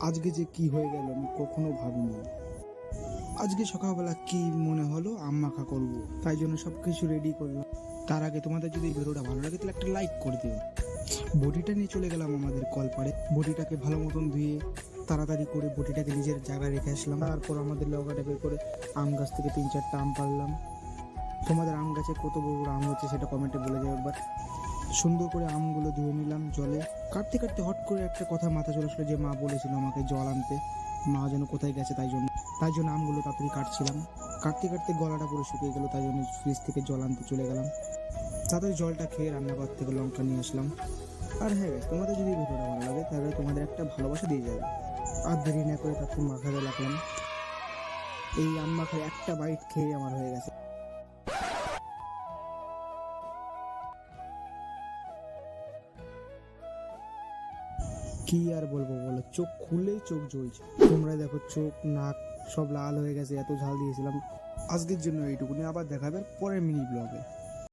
আজকে যে কি হয়ে গেল আমি কখনো ভাবিনি। আজকে সকালবেলা কি মনে হলো? আম মাখা করব। তাই জন্য সব কিছু রেডি করলাম। তার আগে তোমাদের যদি ভিডিওটা ভালো লাগে, তাহলে একটা লাইক করে দিও। বডিটা নিয়ে চলে গেলাম আমাদের কলপাড়ে। বডিটাকে ভালো মতন ধুয়ে তাড়াতাড়ি করে বডিটাকে নিজের জায়গায় রেখে আসলাম। তারপর আমাদের লগাটা বের করে আম গাছ থেকে তিন চারটা আম পারলাম তোমাদের আম গাছে কত বড় আম হচ্ছে সেটা কমেন্টে বলে যাও একবার সুন্দর করে আমগুলো ধুয়ে নিলাম জলে। কাটতে কাটতে হট করে একটা কথা মাথা চলে আসলো যে, মা বলেছিল আমাকে জল আনতে। মা যেন কোথায় গেছে তাই জন্য তাই জন্য আমগুলো তাড়াতাড়ি কাটছিলাম। কাটতে কাটতে গলাটা পুরো শুকিয়ে গেল, তাই জন্য ফ্রিজ থেকে জল আনতে চলে গেলাম। তাড়াতাড়ি জলটা খেয়ে রান্নাঘর থেকে লঙ্কা নিয়ে আসলাম। আর হ্যাঁ তোমাদের যদি ভিডিওটা ভালো লাগে, তাহলে তোমাদের একটা ভালোবাসা দিয়ে যাবে। আর দেরি না করে তারপর মাখাতে লাগলাম। এই আম মাখায় একটা বাইট খেয়ে আমার হয়ে গেছে। কি আর বলব বলো? চোখ খুললেই চোখ জ্বলছে। তোমরা দেখো চোখ, নাক সব লাল হয়ে গেছে, এত ঝাল দিয়েছিলাম। আজকের জন্য এইটুকুনি, আবার দেখাবে পরের মিনি ব্লগে